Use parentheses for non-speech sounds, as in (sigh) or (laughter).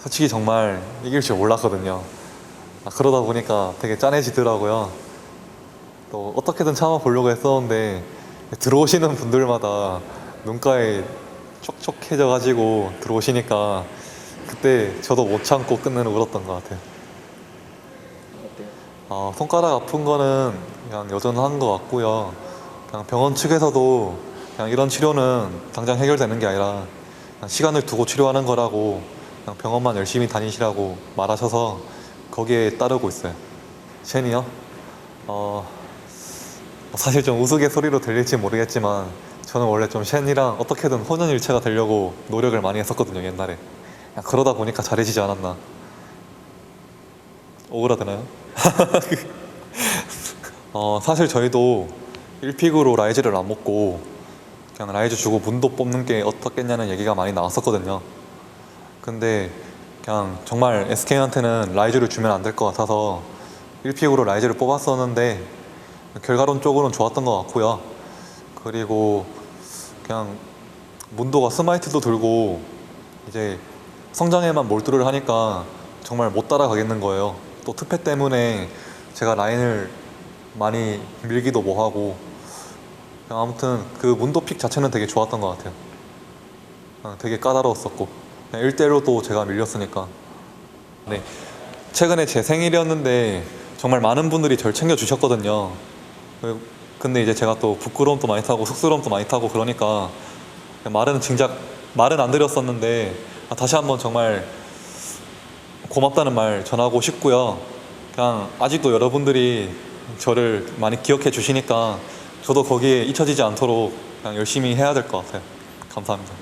솔직히 정말 이길 줄 몰랐거든요. 아, 그러다 보니까 되게 짠해지더라고요. 또 어떻게든 참아보려고 했었는데 들어오시는 분들마다 눈가에 촉촉해져가지고 들어오시니까 그때 저도 못 참고 끝내는 울었던 것 같아요. 어, 손가락 아픈 거는 그냥 여전한 것 같고요. 그냥 병원 측에서도 그냥 이런 치료는 당장 해결되는 게 아니라 시간을 두고 치료하는 거라고 병원만 열심히 다니시라고 말하셔서 거기에 따르고 있어요. 쉔이요? 어, 사실 좀 우스갯소리로 들릴지 모르겠지만 저는 원래 좀 쉔이랑 어떻게든 혼연일체가 되려고 노력을 많이 했었거든요 옛날에 그러다 보니까 잘해지지 않았나 오그라드나요? (laughs) 어, 사실 저희도 1픽으로 라이즈를 안 먹고 그냥 라이즈 주고 문도 뽑는 게 어떻겠냐는 얘기가 많이 나왔었거든요. 근데 그냥 정말 SK한테는 라이즈를 주면 안 될 것 같아서 1픽으로 라이즈를 뽑았었는데 결과론적으로는 좋았던 것 같고요. 그리고 그냥 문도가 스마이트도 들고 이제 성장에만 몰두를 하니까 정말 못 따라가겠는 거예요. 또 특패 때문에 제가 라인을 많이 밀기도 뭐하고 아무튼 그 문도 픽 자체는 되게 좋았던 것 같아요. 어, 되게 까다로웠었고 그냥 1대1로도 제가 밀렸으니까 네 최근에 제 생일이었는데 정말 많은 분들이 절 챙겨주셨거든요. 그- 근데 이제 제가 또 부끄러움도 많이 타고 쑥스러움도 많이 타고 그러니까 말은 진작 말은 안 드렸었는데 아, 다시 한번 정말 고맙다는 말 전하고 싶고요. 그냥 아직도 여러분들이 저를 많이 기억해 주시니까 저도 거기에 잊혀지지 않도록 그냥 열심히 해야 될 것 같아요. 감사합니다.